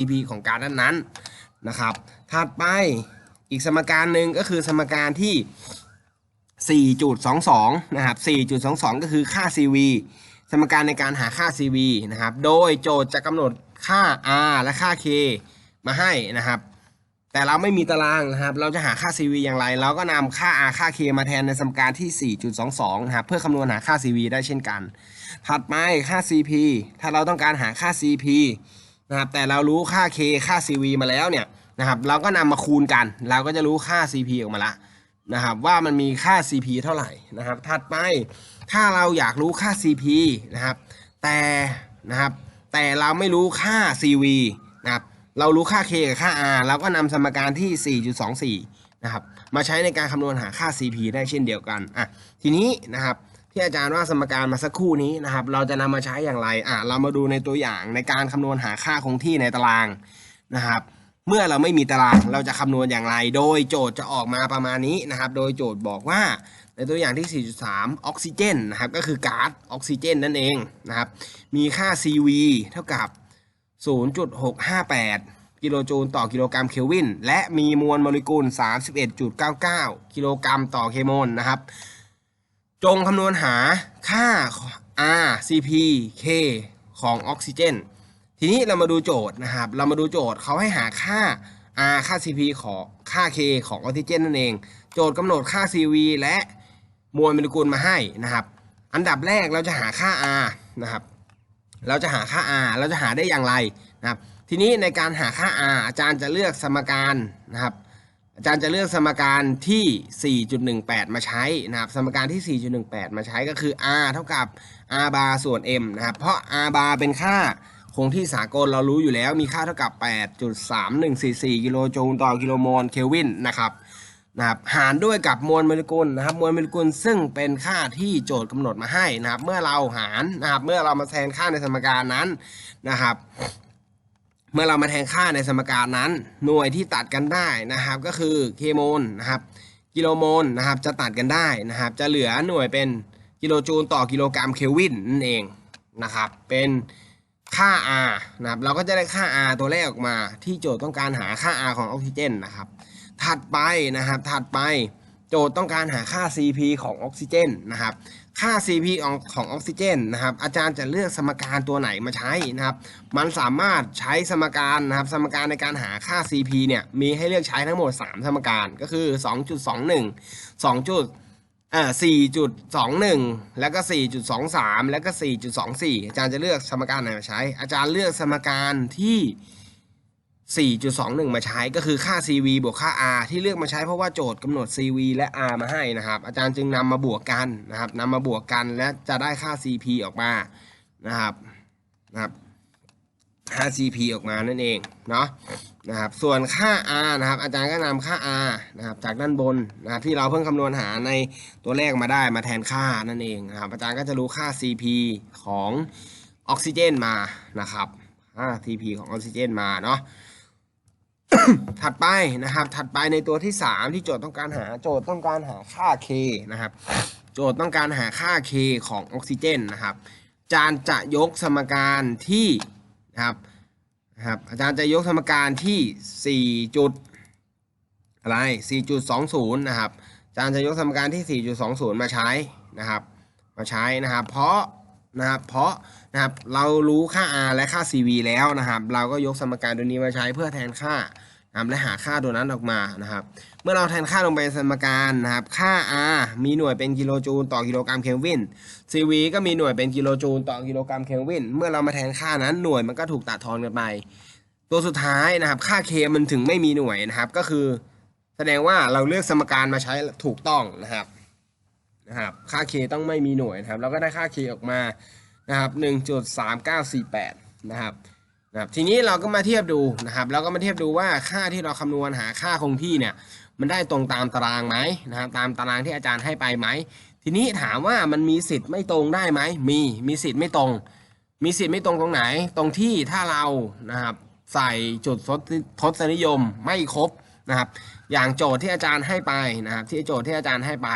CP ของการนั้นนั้นนะครับ ถัดไปอีกสมการหนึ่งก็คือสมการที่ 4.22 นะครับ 4.22 ก็คือค่า CV สมการในการหาค่า CV นะครับ โดยโจทย์จะกำหนดค่า R และค่า K มาให้นะครับ แต่เราไม่มีตารางนะครับ เราจะหาค่า CV อย่างไร เราก็นำค่า R ค่า K มาแทนในสมการที่ 4.22 นะครับ เพื่อคำนวณหาค่า CV ได้เช่นกัน ถัดไปค่า CP ถ้าเราต้องการหาค่า CP นะครับแต่เรารู้ค่า K ค่า CV มาแล้วเนี่ยนะครับเราก็นำมาคูณกัน เราก็จะรู้ค่า CP ออกมาละนะครับว่ามันมีค่า CP เท่าไหร่นะครับถัดไปถ้าเราอยากรู้ค่า CP นะครับแต่นะครับแต่เราไม่รู้ค่า CV นะครับเรารู้ค่า K กับค่า R เราก็นำสมการที่ 4.24นะครับมาใช้ในการคำนวณหาค่า CP ได้เช่นเดียวกันอะทีนี้นะครับ ที่อาจารย์ว่าสมการมาสักครู่นี้นะครับ เราจะนำมาใช้อย่างไรอะเรามาดูในตัวอย่างในการคำนวณหาค่าคงที่ในตารางนะครับ เมื่อเราไม่มีตารางเราจะคำนวณอย่างไร โดยโจทย์จะออกมาประมาณนี้นะครับ โดยโจทย์บอกว่าในตัวอย่างที่ 4.3 ออกซิเจนนะครับก็คือก๊าซออกซิเจนนั่นเองนะครับ มีค่า CV เท่ากับ 0.658 กิโลจูลต่อกิโลกรัมเคลวิน และมีมวลโมเลกุล 31.99 กิโลกรัมต่อเคโมลนะครับ จงคำนวณหาค่า R Cp K ของออกซิเจน ทีนี้เรามาดูโจทย์นะครับ เรามาดูโจทย์เขาให้หาค่า R ค่า Cp ของค่า K ของออกซิเจนนั่นเอง โจทย์กำหนดค่า Cv และมวลโมเลกุลมาให้นะครับ อันดับแรกเราจะหาค่า R นะครับ เราจะหาค่า R เราจะหาได้อย่างไรนะครับ ทีนี้ในการหาค่า R อาจารย์จะเลือกสมการนะครับ อาจารย์จะเลือกสมการที่ 4.18 มาใช้นะครับ สมการที่ 4.18 มาใช้ก็คือ r เท่ากับ r bar ส่วน m นะครับ เพราะ r bar เป็นค่าคงที่สากลเรารู้อยู่แล้วมีค่าเท่ากับ 8.3144 กิโลจูลต่อกิโลโมลเคลวินนะครับนะครับหารด้วยกับมวลโมเลกุลนะครับ มวลโมเลกุลซึ่งเป็นค่าที่โจทย์กำหนดมาให้นะครับ เมื่อเราหารนะครับ เมื่อเรามาแทนค่าในสมการนั้นนะครับ เมื่อเรามาแทนค่าในสมการนั้น หน่วยที่ตัดกันได้นะครับ ก็คือเคโมลนะครับกิโลโมลนะครับ จะตัดกันได้นะครับ จะเหลือหน่วยเป็นกิโลจูลต่อกิโลกรัมเคลวินนั่นเองนะครับ เป็นค่า R นะครับ เราก็จะได้ค่า R ตัวแรกออกมา ที่โจทย์ต้องการหาค่า R ของออกซิเจนนะครับ ถัดไปนะครับ ถัดไปโจทย์ต้องการหาค่า CP ของออกซิเจนนะครับ ค่า CP ของของออกซิเจนนะครับ อาจารย์จะเลือกสมการตัวไหนมาใช้นะครับ มันสามารถใช้สมการนะครับ สมการในการหาค่า CP เนี่ยมีให้เลือกใช้ทั้งหมด 3 สมการก็คือ 2.21 2จุดเอ่อ4.21 แล้วก็ 4.23 แล้วก็ 4.24 อาจารย์จะเลือกสมการไหนมาใช้ อาจารย์เลือกสมการที่ 4.21 มาใช้ก็คือค่า CV บวกค่า R ที่เลือกมาใช้เพราะว่าโจทย์กำหนด CV และ R มาให้นะครับ อาจารย์จึงนำมาบวกกันนะครับนำมาบวกกันและจะได้ค่า CP ออกมานะครับนะครับค่า CP ออกมานั่นเองเนาะนะครับส่วนค่า R นะครับ อาจารย์ก็นำค่า R นะครับจากด้านบนนะครับที่เราเพิ่งคำนวณหาในตัวเลขมาได้มาแทนค่านั่นเองนะครับอาจารย์ก็จะรู้ค่า CP ของออกซิเจนมานะครับค่า CP ของออกซิเจนมาเนาะ ถัดไปนะครับ ถัดไปในตัวที่ 3 ที่โจทย์ต้องการหาโจทย์ต้องการหาค่า K นะครับ โจทย์ต้องการหาค่า K ของออกซิเจนนะครับ อาจารย์จะยกสมการที่นะครับนะครับ อาจารย์จะยกสมการที่ 4 จุดอะไร 4.20 นะครับ อาจารย์จะยกสมการที่ 4.20 มาใช้นะครับ มาใช้นะครับ เพราะนะครับเพราะนะครับเรารู้ค่า r และค่า cv แล้วนะครับ เราก็ยกสมการตัวนี้มาใช้เพื่อแทนค่า และหาค่าตัวนั้นออกมานะครับ เมื่อเราแทนค่าลงไปสมการนะครับ ค่า r มีหน่วยเป็นกิโลจูลต่อกิโลกรัมเคลวิน cv ก็มีหน่วยเป็นกิโลจูลต่อกิโลกรัมเคลวิน เมื่อเรามาแทนค่านั้นหน่วยมันก็ถูกตัดทอนกันไป ตัวสุดท้ายนะครับ ค่า k มันถึงไม่มีหน่วยนะครับ ก็คือ แสดงว่าเราเลือกสมการมาใช้ถูกต้องนะครับนะครับ ค่า k ต้องไม่มีหน่วยนะครับ เราก็ได้ค่า k ออกมานะครับ1.3948นะครับ นะครับทีนี้เราก็มาเทียบดูนะครับเราก็มาเทียบดูว่าค่าที่เราคำนวณหาค่าคงที่เนี่ยมันได้ตรงตามตารางไหมนะครับตามตารางที่อาจารย์ให้ไปไหม ทีนี้ถามว่ามันมีสิทธิ์ไม่ตรงได้ไหมมีมีสิทธิ์ไม่ตรง มีสิทธิ์ไม่ตรงตรงไหน ตรงที่ถ้าเรานะครับใส่จุดทศนิยมไม่ครบนะครับอย่างโจทย์ที่อาจารย์ให้ไปนะครับที่โจทย์ที่อาจารย์ให้ไป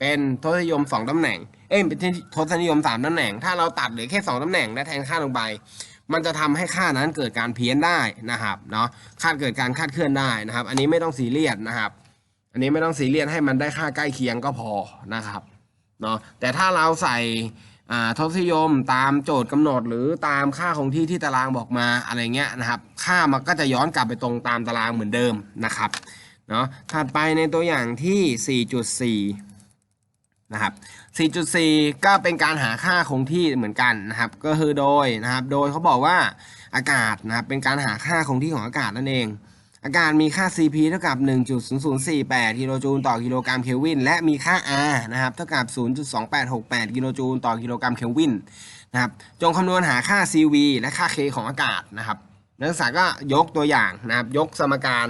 เป็นทศนิยมสองตำแหน่งเอ้ยเป็นทศนิยมสามตำแหน่ง ถ้าเราตัดเหลือแค่สองตำแหน่งและแทนค่าลงไป มันจะทำให้ค่านั้นเกิดการเพี้ยนได้นะครับเนาะคาดเกิดการคาดเคลื่อนได้นะครับ อันนี้ไม่ต้องซีเรียสนะครับ อันนี้ไม่ต้องซีเรียสให้มันได้ค่าใกล้เคียงก็พอนะครับเนาะแต่ถ้าเราใส่ทศนิยมตามโจทย์กำหนดหรือตามค่าคงที่ที่ตารางบอกมาอะไรเงี้ยนะครับ ค่ามันก็จะย้อนกลับไปตรงตามตารางเหมือนเดิมนะครับเนาะถัดไปในตัวอย่างที่ 4.4 นะครับ 4.4 ก็เป็นการหาค่าคงที่เหมือนกันนะครับ ก็คือโดยนะครับ โดยเขาบอกว่าอากาศนะครับ เป็นการหาค่าคงที่ของอากาศนั่นเอง อากาศมีค่า CP เท่ากับ 1.0048 กิโลจูลต่อกิโลกรัมเคลวิน และมีค่า R นะครับ เท่ากับ 0.2868 กิโลจูลต่อกิโลกรัมเคลวินนะครับ จงคำนวณหาค่า CV และค่า K ของอากาศนะครับ นักศึกษาก็ยกตัวอย่างนะครับ ยกสมการ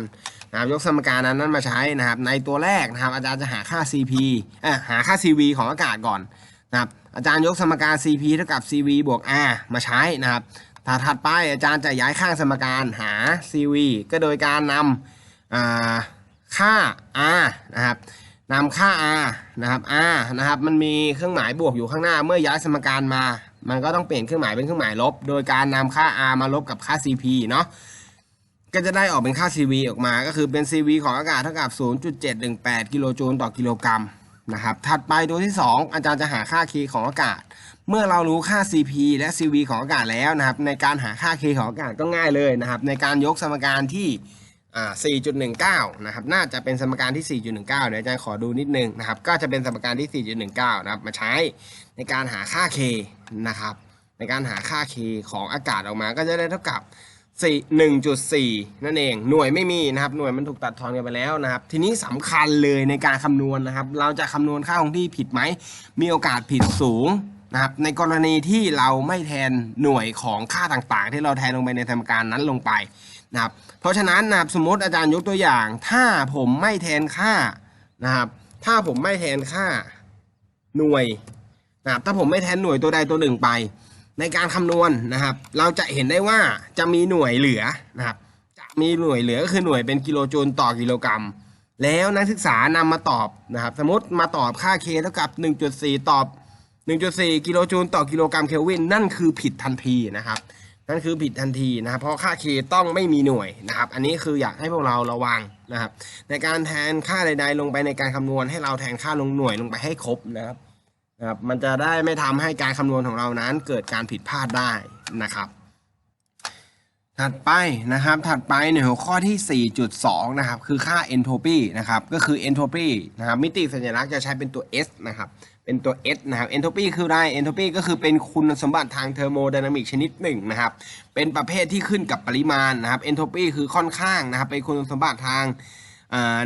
นะครับยกสมการนั้นนั้นมาใช้นะครับ ในตัวแรกนะครับ อาจารย์จะหาค่า CP อ่อหาค่า CV ของอากาศก่อนนะครับ อาจารย์ยกสมการ CP เท่ากับ CV บวก R มาใช้นะครับถ้าถัดไปอาจารย์จะย้ายข้างสมการหา CV ก็โดยการนำอ่าค่า R นะครับนำค่า R นะครับ R นะครับ มันมีเครื่องหมายบวกอยู่ข้างหน้า เมื่อย้ายสมการมา มันก็ต้องเปลี่ยนเครื่องหมายเป็นเครื่องหมายลบ โดยการนำค่า R มาลบกับค่า CP เนาะ ก็จะได้ออกเป็นค่า CV ออกมา ก็คือเป็น CV ของอากาศเท่ากับ 0.718 กิโลจูลต่อกิโลกรัมนะครับ ถัดไปตัวที่ 2 อาจารย์จะหาค่า K ของอากาศ เมื่อเรารู้ค่า CP และ CV ของอากาศแล้วนะครับ ในการหาค่า K ของอากาศก็ง่ายเลยนะครับ ในการยกสมการที่อ4.19 นะครับ น่าจะเป็นสมการที่ 4.19 เดี๋ยวอาจารย์ขอดูนิดนึงนะครับ ก็จะเป็นสมการที่ 4.19 นะครับ มาใช้ในการหาค่า K นะครับ ในการหาค่า K ของอากาศออกมา ก็จะได้เท่ากับ 1.4 นั่นเองหน่วยไม่มีนะครับหน่วยมันถูกตัดทอนกันไปแล้วนะครับ ทีนี้สำคัญเลยในการคำนวณนะครับ เราจะคำนวณค่าคงที่ผิดไหม มีโอกาสผิดสูงนะครับ ในกรณีที่เราไม่แทนหน่วยของค่าต่างๆ ที่เราแทนลงไปในสมการนั้นลงไปนะครับ เพราะฉะนั้นนะครับสมมติอาจารย์ยกตัวอย่าง ถ้าผมไม่แทนค่านะครับ ถ้าผมไม่แทนค่าหน่วยนะครับถ้าผมไม่แทนหน่วยตัวใดตัวหนึ่งไป ในการคำนวณนะครับ เราจะเห็นได้ว่าจะมีหน่วยเหลือนะครับ จะมีหน่วยเหลือก็คือหน่วยเป็นกิโลจูลต่อกิโลกรัม แล้วนักศึกษานำมาตอบนะครับ สมมติมาตอบค่า K เท่ากับ 1.4 ตอบ 1.4 กิโลจูลต่อกิโลกรัมเคลวินนั่นคือผิดทันทีนะครับ นั่นคือผิดทันทีนะครับ เพราะค่า K ต้องไม่มีหน่วยนะครับ อันนี้คืออยากให้พวกเราระวังนะครับ ในการแทนค่าใด ๆ ลงไปในการคำนวณให้เราแทนค่าลงหน่วยลงไปให้ครบนะครับ นะครับมันจะได้ไม่ทำให้การคำนวณของเรานั้นเกิดการผิดพลาดได้นะครับ ถัดไปนะครับ ถัดไปในหัวข้อที่ 4.2 นะครับ คือค่า entropy นะครับ ก็คือ entropy นะครับมิติสัญลักษณ์จะใช้เป็นตัว S นะครับ เป็นตัว S นะครับ entropy คืออะไร entropy ก็คือเป็นคุณสมบัติทางเทอร์โมไดนามิกชนิดหนึ่งนะครับ เป็นประเภทที่ขึ้นกับปริมาณนะครับ entropy คือค่อนข้างนะครับ เป็นคุณสมบัติทาง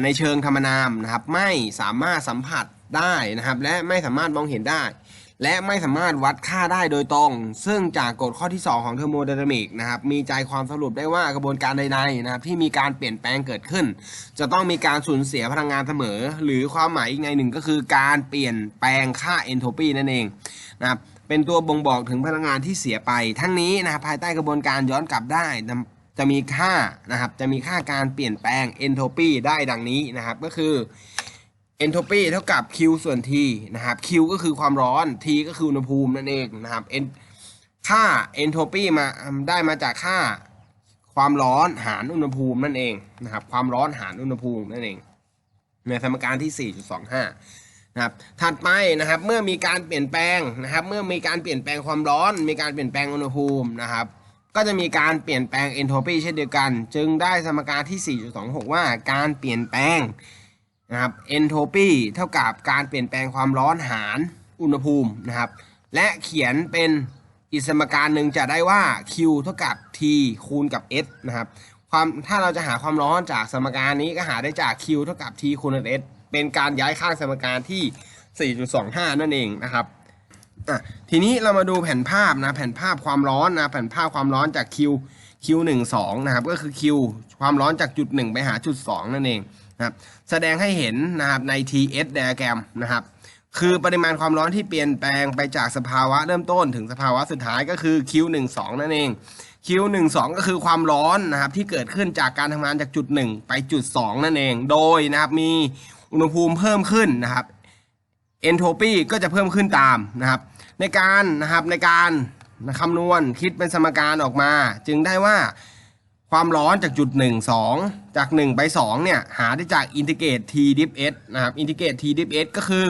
ในเชิงธรรมนามนะครับ ไม่สามารถสัมผัส ได้นะครับ และไม่สามารถมองเห็นได้ และไม่สามารถวัดค่าได้โดยตรง ซึ่งจากกฎข้อที่ 2 ของเทอร์โมไดนามิกนะครับมีใจความสรุปได้ว่ากระบวนการใดๆนะครับที่มีการเปลี่ยนแปลงเกิดขึ้น จะต้องมีการสูญเสียพลังงานเสมอ หรือความหมายอีกในหนึ่งก็คือการเปลี่ยนแปลงค่าเอนโทรปีนั่นเองนะครับเป็นตัวบ่งบอกถึงพลังงานที่เสียไป ทั้งนี้นะครับภายใต้กระบวนการย้อนกลับได้จะมีค่านะครับ จะมีค่าการเปลี่ยนแปลงเอนโทรปีได้ดังนี้นะครับ ก็คือ เอนโทรปีเท่ากับ Q ส่วน T นะครับ Q ก็คือความร้อน T ก็คืออุณหภูมินั่นเองนะครับ N ค่าเอนโทรปีมาได้มาจากค่าความร้อนหารอุณหภูมินั่นเองนะครับ ความร้อนหารอุณหภูมินั่นเองในสมการที่ 4.25 นะครับ ถัดไปนะครับ เมื่อมีการเปลี่ยนแปลงนะครับ เมื่อมีการเปลี่ยนแปลงความร้อน มีการเปลี่ยนแปลงอุณหภูมินะครับ ก็จะมีการเปลี่ยนแปลงเอนโทรปีเช่นเดียวกัน จึงได้สมการที่ 4.26 ว่าการเปลี่ยนแปลง นะครับเอนโทรปีเท่ากับการเปลี่ยนแปลงความร้อนหารอุณหภูมินะครับ และเขียนเป็นอีกสมการหนึ่งจะได้ว่า Q เท่ากับ T คูณกับ S นะครับ ความถ้าเราจะหาความร้อนจากสมการนี้ก็หาได้จาก Q เท่ากับ T คูณกับ S เป็นการย้ายข้างสมการที่ 4.25 นั่นเองนะครับทีนี้เรามาดูแผ่นภาพนะแผ่นภาพความร้อนนะแผ่นภาพความร้อนจาก Q Q12 นะครับก็คือ Q ความร้อนจากจุด 1 ไปหาจุด 2 นั่นเอง นะครับแสดงให้เห็นนะครับใน TS diagram นะครับคือปริมาณความร้อนที่เปลี่ยนแปลงไปจากสภาวะเริ่มต้นถึงสภาวะสุดท้ายก็คือ Q12 นั่นเอง Q12 ก็คือความร้อนนะครับที่เกิดขึ้นจากการทำงานจากจุด 1 ไปจุด 2 นั่นเอง โดยนะครับมีอุณหภูมิเพิ่มขึ้นนะครับเอนโทรปีก็จะเพิ่มขึ้นตามนะครับในการนะครับในการคำนวณคิดเป็นสมการออกมา จึงได้ว่า ความร้อนจากจุด 1 2 จาก 1 ไป 2 เนี่ย หาได้จากอินทิเกรต t diff s นะครับอินทิเกรต t diff s ก็คือ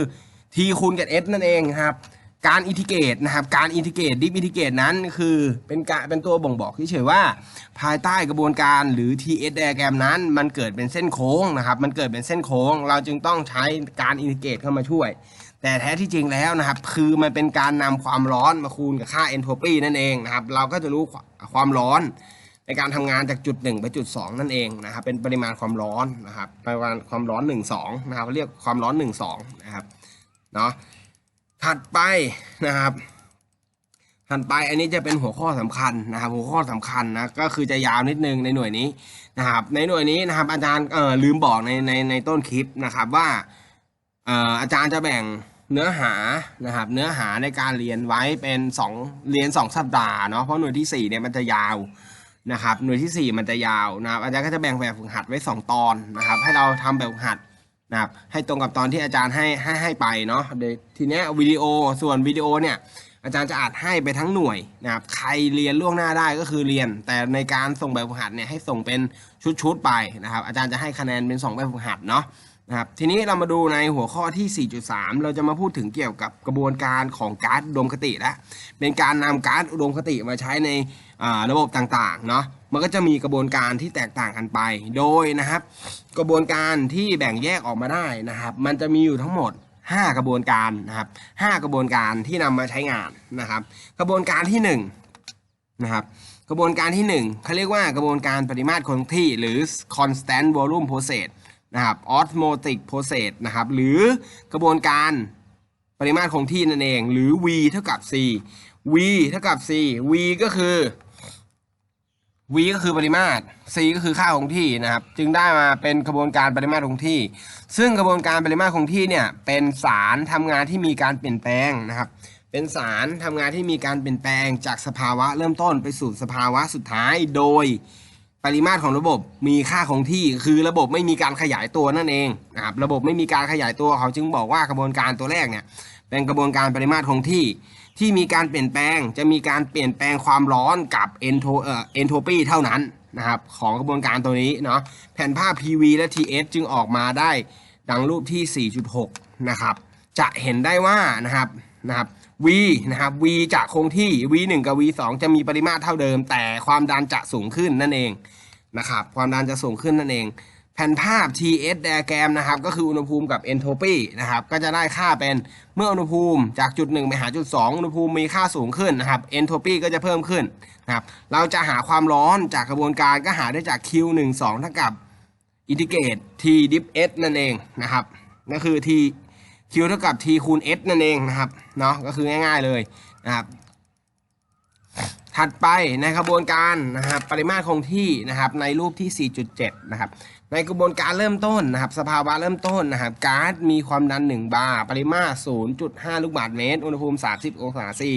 t คูณกับ s นั่นเองครับ การอินทิเกรตนะครับ การอินทิเกรตดิฟอินทิเกรตนั้นคือเป็นการเป็นตัวบ่งบอกเฉยๆว่า ภายใต้กระบวนการหรือ TS diagram นั้น มันเกิดเป็นเส้นโค้งนะครับ มันเกิดเป็นเส้นโค้ง เราจึงต้องใช้การอินทิเกรตเข้ามาช่วย แต่แท้ที่จริงแล้วนะครับ คือมันเป็นการนำความร้อนมาคูณกับค่าเอนโทรปีนั่นเองนะครับ เราก็จะรู้ความร้อน ในการทำงานจากจุด 1 ไปจุด 2 นั่นเองนะครับ เป็นปริมาณความร้อนนะครับ ปริมาณความร้อน 1 2 นะครับเขาเรียกความร้อน 1 2 นะครับ เนาะถัดไปนะครับถัดไปอันนี้จะเป็นหัวข้อสำคัญนะครับ หัวข้อสำคัญนะก็คือจะยาวนิดนึงในหน่วยนี้นะครับ ในหน่วยนี้นะครับ อาจารย์เออลืมบอกในในในต้นคลิปนะครับว่าเอออาจารย์จะแบ่งเนื้อหานะครับ เนื้อหาในการเรียนไว้เป็นสองเรียนสองสัปดาห์เนาะเพราะหน่วยที่สี่เนี่ยมันจะยาว นะครับหน่วยที่สี่มันจะยาวนะครับอาจารย์ก็จะแบ่งแบบฝึกหัดไว้สองตอนนะครับ ให้เราทำแบบฝึกหัดนะครับให้ตรงกับตอนที่อาจารย์ให้ให้ให้ไปเนาะเดี๋ยวทีเนี้ยวิดีโอส่วนวิดีโอเนี่ยอาจารย์จะอัดให้ไปทั้งหน่วยนะครับใครเรียนล่วงหน้าได้ก็คือเรียน แต่ในการส่งแบบฝึกหัดเนี่ยให้ส่งเป็นชุดๆไปนะครับ อาจารย์จะให้คะแนนเป็น 2 แบบฝึกหัดเนาะนะครับทีนี้เรามาดูในหัวข้อที่ 4.3 เราจะมาพูดถึงเกี่ยวกับกระบวนการของการ์ดอุดมคติแล้วเป็นการนำการ์ดอุดมคติมาใช้ใน ระบบต่างๆเนาะมันก็จะมีกระบวนการที่แตกต่างกันไป โดยนะครับ กระบวนการที่แบ่งแยกออกมาได้นะครับ มันจะมีอยู่ทั้งหมด 5 กระบวนการนะครับ 5 กระบวนการที่นำมาใช้งานนะครับ กระบวนการที่1นะครับกระบวนการที่ 1เขาเรียกว่ากระบวนการปริมาตรคงที่หรือ constant volume process นะครับ osmotic process นะครับ หรือกระบวนการปริมาตรคงที่นั่นเอง หรือ V เท่ากับ C V เท่ากับ C V ก็คือ v ก็คือปริมาตร c ก็คือค่าคงที่นะครับ จึงได้มาเป็นกระบวนการปริมาตรคงที่ ซึ่งกระบวนการปริมาตรคงที่เนี่ยเป็นสารทำงานที่มีการเปลี่ยนแปลงนะครับ เป็นสารทำงานที่มีการเปลี่ยนแปลงจากสภาวะเริ่มต้นไปสู่สภาวะสุดท้ายโดยปริมาตรของระบบมีค่าคงที่ คือระบบไม่มีการขยายตัวนั่นเองนะครับระบบไม่มีการขยายตัวเขาจึงบอกว่ากระบวนการตัวแรกเนี่ยเป็นกระบวนการปริมาตรคงที่ ที่มีการเปลี่ยนแปลงจะมีการเปลี่ยนแปลงความร้อนกับเอนโทเอ่อเอนโทปีเท่านั้นนะครับของกระบวนการตัวนี้เนาะแผ่นภาพ PV และ TS จึงออกมาได้ดังรูปที่ 4.6 นะครับ จะเห็นได้ว่านะครับนะครับ V นะครับ V จะคงที่ V1 กับ V2 จะมีปริมาตรเท่าเดิม แต่ความดันจะสูงขึ้นนั่นเองนะครับ ความดันจะสูงขึ้นนั่นเอง ผ่นภาพ TS diagram นะครับ ก็คืออุณหภูมิกับ entropy นะครับ ก็จะได้ค่าเป็นเมื่ออุณหภูมิจากจุด 1 ไปหาจุด 2 อุณหภูมิมีค่าสูงขึ้นนะครับ entropy ก็จะเพิ่มขึ้นนะครับ เราจะหาความร้อนจากกระบวนการก็หาได้จาก Q12 เท่ากับอินทิเกรต T diff S นั่นเองนะครับนั่นคือ T Q เท่ากับ T คูณ S นั่นเองนะครับ เนาะก็คือง่ายๆเลยนะครับถัดไปในกระบวนการนะครับปริมาตรคงที่นะครับในรูปที่ 4.7 นะครับ ในกระบวนการเริ่มต้นนะครับ สภาวะเริ่มต้นนะครับก๊าซมีความดัน 1 บาร์ปริมาตร 0.5 ลูกบาศก์เมตร อุณหภูมิ 30 องศาซี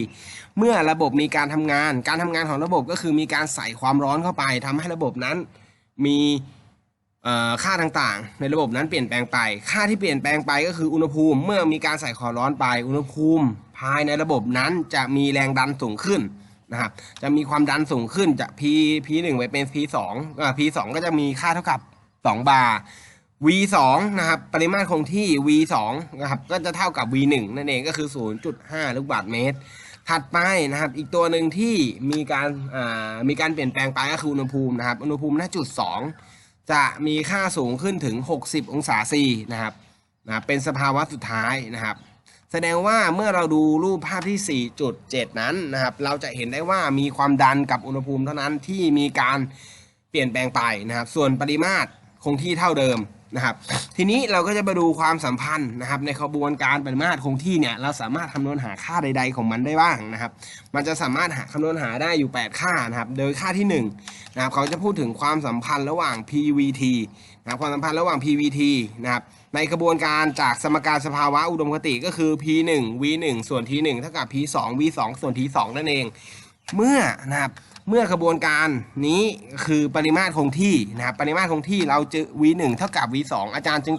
เมื่อระบบมีการทำงาน การทำงานของระบบก็คือมีการใส่ความร้อนเข้าไปทำให้ระบบนั้นมีค่าต่างๆ ในระบบนั้นเปลี่ยนแปลงไป ค่าที่เปลี่ยนแปลงไปก็คืออุณหภูมิ เมื่อมีการใส่ความร้อนไป อุณหภูมิ ภายในระบบนั้นจะมีแรงดันสูงขึ้นนะครับ จะมีความดันสูงขึ้นจาก P P 1 ไปเป็น P 2 อ่า P 2 ก็จะมีค่าเท่ากับ 2 บาร์ V 2 นะครับปริมาตรคงที่ V 2 นะครับก็จะเท่ากับ V 1 นั่นเองก็คือ 0.5 ลูกบาศก์เมตร ถัดไปนะครับอีกตัวหนึ่งที่มีการมีการเปลี่ยนแปลงไปก็คืออุณหภูมินะครับอุณหภูมิณจุด 2 จะมีค่าสูงขึ้นถึง 60 องศาซีนะครับนะเป็นสภาวะสุดท้ายนะครับ แสดงว่าเมื่อเราดูรูปภาพที่ 4.7 นั้นนะครับ เราจะเห็นได้ว่ามีความดันกับอุณหภูมิเท่านั้นที่มีการเปลี่ยนแปลงไปนะครับ ส่วนปริมาตร คงที่เท่าเดิมนะครับ ทีนี้เราก็จะมาดูความสัมพันธ์นะครับ ในขบวนการปริมาตรคงที่เนี่ยเราสามารถคำนวณหาค่าใด ๆ ของมันได้บ้างนะครับ มันจะสามารถหาคำนวณหาได้อยู่ 8 ค่านะครับ โดยค่าที่1นะครับเขาจะพูดถึงความสัมพันธ์ระหว่าง PVT นะครับความสัมพันธ์ระหว่าง PVT นะครับในกระบวนการจากสมการสภาวะอุดมคติก็คือ P1 V1 ส่วน T1 เท่ากับ P2 V2 ส่วน T2 นั่นเอง เมื่อนะครับ เมื่อกระบวนการนี้คือปริมาตรคงที่นะครับปริมาตรคงที่เราเจอ V1 เท่ากับ V2 อาจารย์จึง